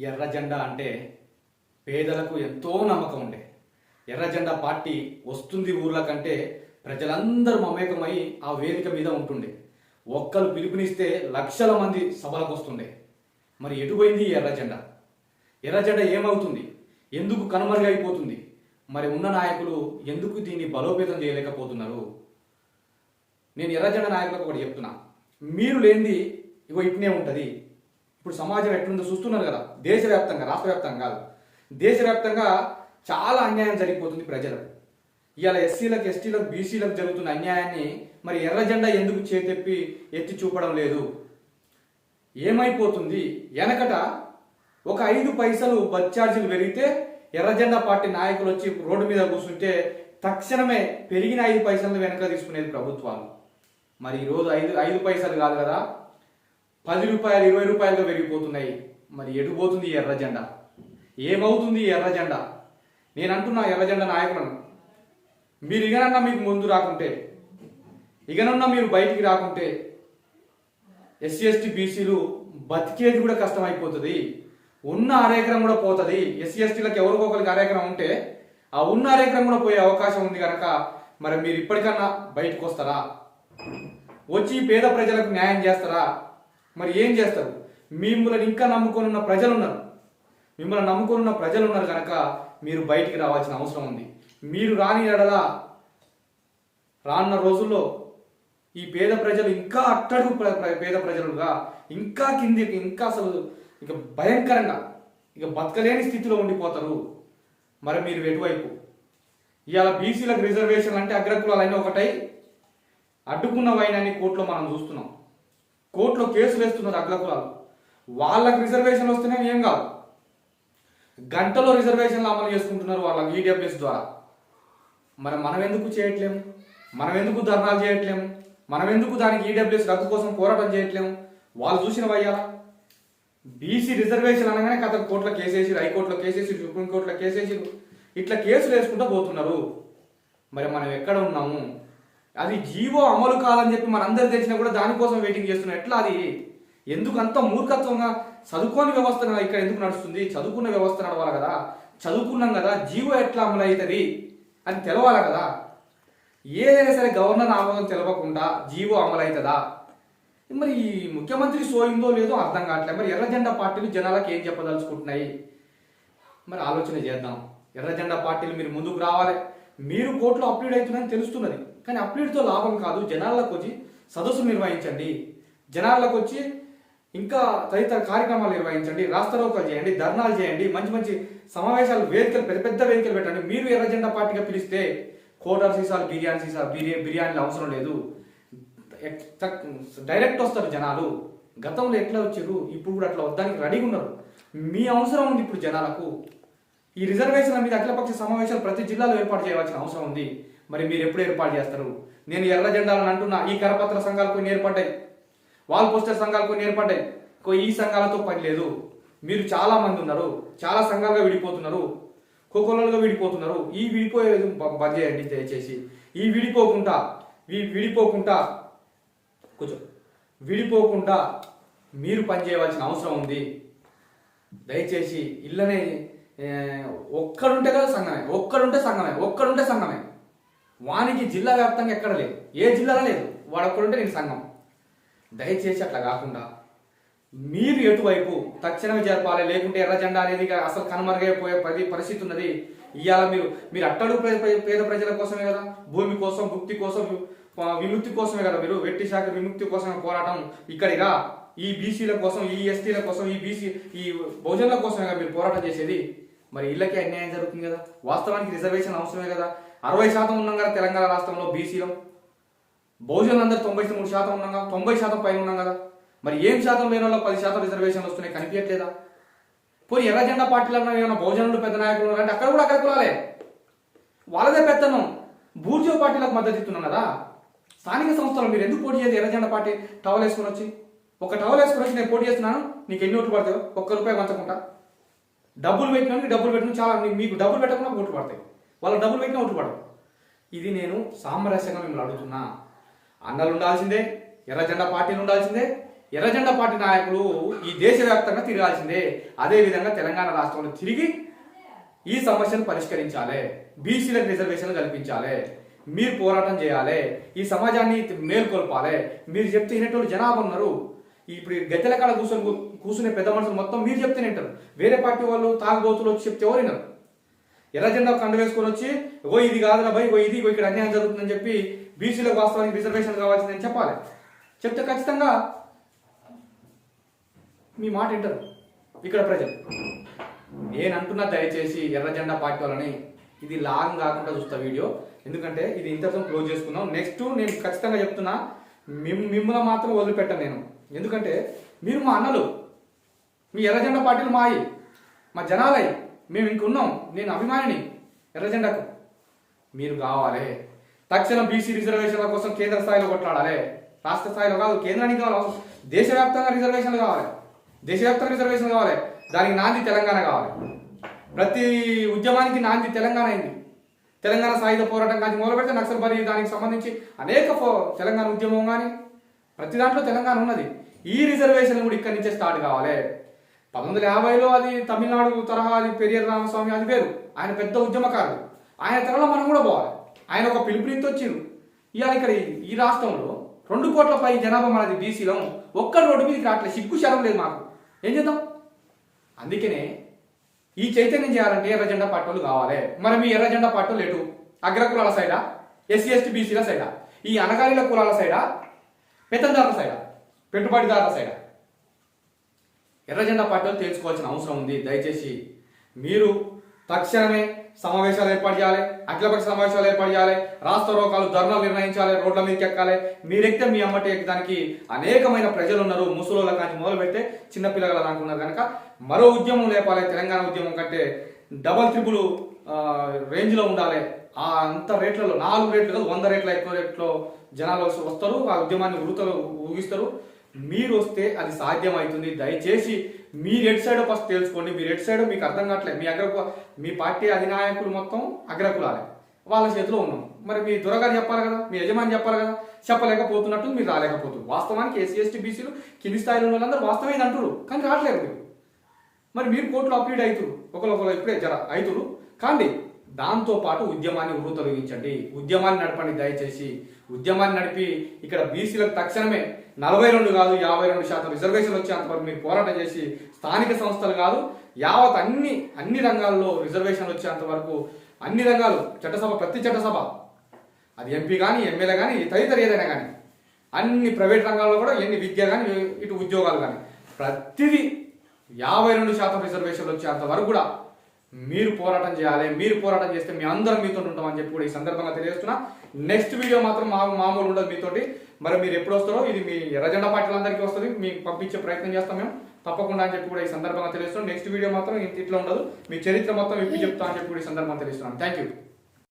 ఎర్ర జెండా అంటే పేదలకు ఎంతో నమ్మకం ఉండే. ఎర్ర జెండా పార్టీ వస్తుంది ఊర్ల కంటే ప్రజలందరూ మమేకమై ఆ వేదిక మీద ఉంటుండే. ఒక్కరు పిలుపునిస్తే లక్షల మంది సభలకు వస్తుండే. మరి ఎటుపోయింది ఎర్ర జెండా? ఎర్ర జెండా ఏమవుతుంది? ఎందుకు కనుమరుగైపోతుంది? మరి ఉన్న నాయకులు ఎందుకు దీన్ని బలోపేతం చేయలేకపోతున్నారు? నేను ఎర్రజెండ నాయకులకు ఒకటి చెప్తున్నా. మీరు లేనిది ఇగో ఇట్నే ఉంటుంది. ఇప్పుడు సమాజం ఎట్లుందో చూస్తున్నారు కదా. దేశవ్యాప్తంగా రాష్ట్రవ్యాప్తంగా కాదు. దేశవ్యాప్తంగా చాలా అన్యాయం జరిగిపోతుంది ప్రజలకు. ఇవాళ ఎస్సీలకు ఎస్టీలకు బీసీలకు జరుగుతున్న అన్యాయాన్ని మరి ఎర్ర జెండా ఎందుకు చేతెప్పి ఎత్తి చూపడం లేదు? ఏమైపోతుంది? వెనకట ఒక ఐదు పైసలు బస్ ఛార్జీలు పెరిగితే ఎర్రజెండా పార్టీ నాయకులు వచ్చి రోడ్డు మీద కూర్చుంటే తక్షణమే పెరిగిన ఐదు పైసలను వెనక తీసుకునేది ప్రభుత్వాలు. మరి ఈరోజు ఐదు ఐదు పైసలు కాదు కదా. పది రూపాయలు ఇరవై రూపాయలుగా పెరిగిపోతున్నాయి. మరి ఎటు పోతుంది ఈ ఎర్ర జెండా? ఏమవుతుంది ఈ ఎర్ర జెండా? నేను అంటున్నా ఎర్ర జెండా నాయకులను మీరు ఇగనన్నా మీకు ముందు రాకుంటే ఇగనన్నా మీరు బయటికి రాకుంటే ఎస్సీ ఎస్టీ బీసీలు బతికేది కూడా కష్టమైపోతుంది. ఉన్న అరేకరం కూడా పోతుంది. ఎస్సీ ఎస్టీలకు ఎవరికో ఒకరికి అరేకరం ఉంటే ఆ ఉన్న అరేకరం కూడా పోయే అవకాశం ఉంది కనుక మరి మీరు ఇప్పటికన్నా బయటకు వస్తారా వచ్చి పేద ప్రజలకు న్యాయం చేస్తారా? మరి ఏం చేస్తారు? మిమ్మల్ని ఇంకా నమ్ముకొనున్న ప్రజలు ఉన్నారు మిమ్మల్ని నమ్ముకొని ఉన్న ప్రజలు ఉన్నారు కనుక మీరు బయటికి రావాల్సిన అవసరం ఉంది. మీరు రాని ఎడలా రానున్న రోజుల్లో ఈ పేద ప్రజలు ఇంకా అట్టడుగు పేద ప్రజలుగా ఇంకా కింది ఇంకా అసలు ఇక భయంకరంగా ఇక బతకలేని స్థితిలో ఉండిపోతారు. మరి మీరు ఎటువైపు? ఇవాళ బీసీలకు రిజర్వేషన్ అంటే అగ్రకులాలైన ఒకటై అడ్డుకున్న వైనాన్ని కోర్టులో మనం చూస్తున్నాం. కోర్టులో కేసులు వేస్తున్నారు అగ్రకులాలు. వాళ్ళకి రిజర్వేషన్లు వస్తేనే ఏం కాదు. గంటలో రిజర్వేషన్లు అమలు చేసుకుంటున్నారు వాళ్ళ ఈడబ్ల్యూఎస్ ద్వారా. మరి మనం ఎందుకు చేయట్లేము? మనం ఎందుకు ధర్నాలు చేయట్లేము? మనం ఎందుకు దానికి ఈడబ్ల్యూఎస్ రద్దు కోసం పోరాటం చేయట్లేము? వాళ్ళు చూసిన వయ్యాలా? బీసీ రిజర్వేషన్ అనగానే కథ కోర్టులో కేసేసి హైకోర్టులో కేసేసి సుప్రీంకోర్టులో కేసేసి ఇట్లా కేసులు వేసుకుంటూ పోతున్నారు. మరి మనం ఎక్కడ ఉన్నాము? అది జీవో అమలు కాదని చెప్పి మనందరు తెలిసినా కూడా దానికోసం వెయిటింగ్ చేస్తున్నాం ఎట్లా అది? ఎందుకు అంత మూర్ఖత్వంగా చదువుకోని వ్యవస్థ ఇక్కడ ఎందుకు నడుస్తుంది? చదువుకున్న వ్యవస్థ నడవాలి కదా. చదువుకున్నాం కదా జీవో ఎట్లా అమలు అవుతుంది అని తెలవాలి కదా. ఏదైనా సరే గవర్నర్ ఆమోదం తెలవకుండా జీవో అమలు అవుతుందా? మరి ఈ ముఖ్యమంత్రి సోయిందో లేదో అర్థం కావట్లేదు. మరి ఎర్ర జెండా పార్టీలు జనాలకు ఏం చెప్పదలుచుకుంటున్నాయి? మరి ఆలోచన చేద్దాం. ఎర్ర జెండా పార్టీలు మీరు ముందుకు రావాలి. మీరు కోర్టులో అప్లీడ్ అవుతుందని తెలుస్తున్నది. కానీ అప్లీడ్తో లాభం కాదు. జనాలకు వచ్చి సదస్సు నిర్వహించండి. జనాలకు వచ్చి ఇంకా తదితర కార్యక్రమాలు నిర్వహించండి. రాస్తారోకాలు చేయండి ధర్నాలు చేయండి మంచి మంచి సమావేశాలు వేదికలు పెద్ద పెద్ద వేదికలు పెట్టండి. మీరు ఎర్ర జెండా పార్టీగా పిలిస్తే కోటర్ సీసాలు బిర్యానీ సీసాలు బిర్యానీ బిర్యానీలు అవసరం లేదు. డైరెక్ట్ వస్తారు జనాలు. గతంలో ఎట్లా వచ్చారు? ఇప్పుడు కూడా అట్లా వద్దానికి రెడీగా ఉన్నారు. మీ అవసరం ఉంది ఇప్పుడు జనాలకు. ఈ రిజర్వేషన్ల మీద అఖిలపక్ష సమావేశాలు ప్రతి జిల్లాలో ఏర్పాటు చేయవలసిన అవసరం ఉంది. మరి మీరు ఎప్పుడు ఏర్పాటు చేస్తారు? నేను ఎర్ర జెండాలను అంటున్నా ఈ కరపత్ర సంఘాలు కొన్ని ఏర్పడ్డాయి. వాల్ పోస్టర్ సంఘాలు కొన్ని ఏర్పడ్డాయి. కో ఈ సంఘాలతో పని లేదు. మీరు చాలా మంది ఉన్నారు చాలా సంఘాలుగా విడిపోతున్నారు కోకొల్లలుగా విడిపోతున్నారు. ఈ విడిపోయే బంద్ చేయండి దయచేసి. ఈ విడిపోకుండా ఈ విడిపోకుండా కూర్చో. విడిపోకుండా మీరు పనిచేయవలసిన అవసరం ఉంది. దయచేసి ఇళ్ళనే ఒక్కడుంటే కదా సంఘమే ఒక్కడుంటే సంఘమే ఒక్కడుంటే సంఘమే. వానికి జిల్లా వ్యాప్తంగా ఎక్కడ లేదు ఏ జిల్లాలో లేదు వాడు ఒక్కడుంటే నేను సంఘం. దయచేసి అట్లా కాకుండా మీరు ఎటువైపు తక్షణమే జరపాలి లేకుంటే ఎర్ర జెండా అనేది అసలు కనుమరుగైపోయే పది పరిస్థితి ఉన్నది. ఇవాళ మీరు మీరు అట్టడు పేద ప్రజల కోసమే కదా భూమి కోసం భుక్తి కోసం విముక్తి కోసమే కదా మీరు వెట్టి శాఖ విముక్తి కోసమే పోరాటం ఇక్కడిగా ఈ బీసీల కోసం ఈ ఎస్టీల కోసం ఈ బీసీ ఈ బహుజనుల కోసమే కదా మీరు పోరాటం చేసేది. మరి ఇళ్ళకి అన్యాయం జరుగుతుంది కదా? వాస్తవానికి రిజర్వేషన్ అవసరమే కదా? అరవై శాతం ఉన్నాం కదా తెలంగాణ రాష్ట్రంలో బీసీలో బహుజనులు అందరు తొంభై మూడు శాతం ఉన్నాం కదా? తొంభై శాతం పైన ఉన్నాం కదా? మరి ఏం శాతం లేని వాళ్ళు పది శాతం రిజర్వేషన్లు వస్తున్నాయి? కనిపించట్లేదా? పోనీ ఎర్ర జెండా పార్టీలో ఉన్న ఏమైనా బహుజనులు పెద్ద నాయకులు అంటే అక్కడ కూడా అక్కడ కులాలే. వాళ్ళదే పెత్తనం. బూర్జో పార్టీలకు మద్దతు ఇస్తున్నాం కదా? స్థానిక సంస్థలు మీరు ఎందుకు పోటీ చేసి ఎర్రజెండ పార్టీ టవల్ వేసుకుని వచ్చి? ఒక టవల్ వేసుకొని వచ్చి నేను పోటీ చేస్తున్నాను. నీకు ఎన్ని ఓట్లు పడతాయో? ఒక్క రూపాయి పంచకుండా డబ్బులు పెట్టినానికి డబ్బులు పెట్టిన చాలా మీకు డబ్బులు పెట్టకుండా ఓట్లు పడతాయి. వాళ్ళకి డబ్బులు పెట్టినా ఓట్లు పడవు. ఇది నేను సామరస్యంగా మిమ్మల్ని అడుగుతున్నా. అన్నలు ఉండాల్సిందే ఎర్రజెండా పార్టీలు ఉండాల్సిందే ఎర్రజెండా పార్టీ నాయకులు ఈ దేశవ్యాప్తంగా తిరగాల్సిందే. అదే విధంగా తెలంగాణ రాష్ట్రంలో తిరిగి ఈ సమస్యను పరిష్కరించాలి. బీసీలకు రిజర్వేషన్లు కల్పించాలి. మీరు పోరాటం చేయాలి. ఈ సమాజాన్ని మేల్కొల్పాలి. మీరు చెప్తే వినేటోళ్ళు జనాభా ఉన్నారు. ఇప్పుడు గద్దెల కాడ కూర్చొని కూర్చునే పెద్ద మనుషులు మొత్తం మీరు చెప్తే వింటారు. వేరే పార్టీ వాళ్ళు తాగుబోతులు వచ్చి చెప్తే ఎవరు వినరు. ఎర్ర జెండా కండు వేసుకొని వచ్చి ఓ ఇది కాదురా భయ్ ఓ ఇది ఇక్కడ అన్యాయం జరుగుతుందని చెప్పి బీసీలకు వాస్తవానికి రిజర్వేషన్ కావాల్సిందని చెప్పాలి. చెప్తే ఖచ్చితంగా మీ మాట వింటారు ఇక్కడ ప్రజలు. నేను అంటున్నా దయచేసి ఎర్ర జెండా పార్టీ వాళ్ళని ఇది లాంగ్ కాకుండా చూస్తా వీడియో. ఎందుకంటే ఇది ఇంతతో క్లోజ్ చేసుకుందాం. నెక్స్ట్ నేను ఖచ్చితంగా చెప్తున్నా మిమ్ మిమ్మల్ని మాత్రం వదిలిపెట్టాను నేను. ఎందుకంటే మీరు మా అన్నలు మీ ఎర్రజెండ పార్టీలు మాయి మా జనాలై మేము ఇంకున్నాం నేను అభిమానిని ఎర్రజెండకు. మీరు కావాలి. తక్షణం బీసీ రిజర్వేషన్ల కోసం కేంద్ర స్థాయిలో కొట్లాడాలి. రాష్ట్ర స్థాయిలో కాదు కేంద్రానికి కావాలి. దేశవ్యాప్తంగా రిజర్వేషన్లు కావాలి. దేశవ్యాప్తంగా రిజర్వేషన్లు కావాలి. దానికి నాంది తెలంగాణ కావాలి. ప్రతి ఉద్యమానికి నాంది తెలంగాణ అయింది. తెలంగాణ సాయుధ పోరాటం కానీ మొదలు పెడితే నక్సల్ దానికి సంబంధించి అనేక పో- తెలంగాణ ఉద్యమం కానీ ప్రతి దాంట్లో తెలంగాణ ఉన్నది. ఈ రిజర్వేషన్ కూడా ఇక్కడి నుంచే స్టార్ట్ కావాలి. పంతొమ్మిది వందల యాభైలో అది తమిళనాడు తరహా అది పెరియర్ రామస్వామి అది వేరు. ఆయన పెద్ద ఉద్యమకారుడు. ఆయన తరలో మనం కూడా పోవాలి. ఆయన ఒక పిలుపునితో వచ్చిండు. ఇవాళ ఇక్కడ ఈ- రాష్ట్రంలో రెండు కోట్ల పై జనాభా మనది బీసీలో. ఒక్క రోడ్డు మీదకి రావట్లేదు సిగ్గు శరం లేదు మాకు. ఏం చేద్దాం? అందుకనే ఈ చైతన్యం చేయాలంటే ఎర్ర జెండా పార్టీలు కావాలి. మరి మీ ఎర్ర జెండా పార్టీలు ఎటు? అగ్రకులాల సైడా? ఎస్సీ ఎస్టీ బీసీల సైడా? ఈ అనగారిల కులాల సైడా? పెత్తందారుల సైడా? పెట్టుబడిదారుల సైడా. ఎర్ర జెండా పార్టీలు తెలుసుకోవాల్సిన అవసరం ఉంది. దయచేసి మీరు తక్షణమే సమావేశాలు ఏర్పాటు చేయాలి. అఖిలపక్ష సమావేశాలు ఏర్పాటు చేయాలి. రాష్ట్ర రోగాలు ధర్నాలు నిర్ణయించాలి. రోడ్ల మీదకి ఎక్కాలి. మీరెక్కితే మీ అమ్మటి ఎక్కడానికి అనేకమైన ప్రజలు ఉన్నారు. ముసలోళ్ళ కానీ మొదలు పెడితే చిన్నపిల్లల దానికి ఉన్నారు కనుక మరో ఉద్యమం లేపాలి. తెలంగాణ ఉద్యమం కంటే డబల్ త్రిబుల్ రేంజ్లో ఉండాలి. ఆ అంత రేట్లలో నాలుగు రేట్లు కాదు వంద రేట్ల ఎక్కువ రేట్లో జనాలు వస్తారు. ఆ ఉద్యమాన్ని ఉరుతలు ఊగిస్తారు. మీరు వస్తే అది సాధ్యమవుతుంది దయచేసి మీరు ఎటు సైడ్ ఫస్ట్ తెలుసుకోండి. మీరు ఎటు సైడ్ మీకు అర్థం కావట్లేదు. మీ అగ్ర మీ పార్టీ అధినాయకులు మొత్తం అగ్రకులాలే వాళ్ళ చేతిలో ఉన్నాం. మరి మీ దొరగారు చెప్పాలి కదా? మీ యజమాని చెప్పాలి కదా? చెప్పలేకపోతున్నట్టు మీరు రాలేకపోతున్నారు. వాస్తవానికి ఎస్సీ ఎస్టీ బీసీలు కింది స్థాయిలో ఉన్న వాళ్ళందరూ వాస్తవం ఇది అంటారు కానీ రావట్లేదు మీరు. మరి మీరు కోర్టులో అప్లీడ్ అవుతురు ఒకరు ఒకరు ఇప్పుడే జర అవుతురు కాండి దాంతోపాటు ఉద్యమాన్ని ఉరు తొలగించండి. ఉద్యమాన్ని నడపండి దయచేసి. ఉద్యమాన్ని నడిపి ఇక్కడ బీసీలకు తక్షణమే నలభై రెండు కాదు యాభై రెండు శాతం రిజర్వేషన్ వచ్చేంతవరకు మీరు పోరాటం చేసి స్థానిక సంస్థలు కాదు యావత్ అన్ని అన్ని రంగాల్లో రిజర్వేషన్లు వచ్చేంత వరకు అన్ని రంగాలు చట్టసభ ప్రతి చట్టసభ అది ఎంపీ కానీ ఎమ్మెల్యే కానీ తదితర ఏదైనా కానీ అన్ని ప్రైవేట్ రంగాల్లో కూడా ఎన్ని విద్య కానీ ఇటు ఉద్యోగాలు కానీ ప్రతిదీ యాభై రెండు శాతం రిజర్వేషన్లు వచ్చేంత వరకు కూడా మీరు పోరాటం చేయాలి మీరు పోరాటం చేస్తే మీ అందరం మీతో ఉంటామని చెప్పి కూడా ఈ సందర్భంగా తెలియజేస్తున్నా. నెక్స్ట్ వీడియో మాత్రం మా మామూలు ఉండదు మీతోటి. మరి మీరు ఎప్పుడు వస్తారో ఇది మీ ఎర్రజెండా పార్టీలందరికీ వస్తుంది. మీకు పంపించే ప్రయత్నం చేస్తాం మేము. తప్పకుండా అని చెప్పి కూడా ఈ సందర్భంగా తెలుస్తున్నాం నెక్స్ట్ వీడియో మాత్రం ఇట్లా ఉండదు. మీ చరిత్ర మొత్తం ఇప్పి చెప్తా అని చెప్పి కూడా ఈ సందర్భంగా తెలుస్తున్నాను థ్యాంక్ యూ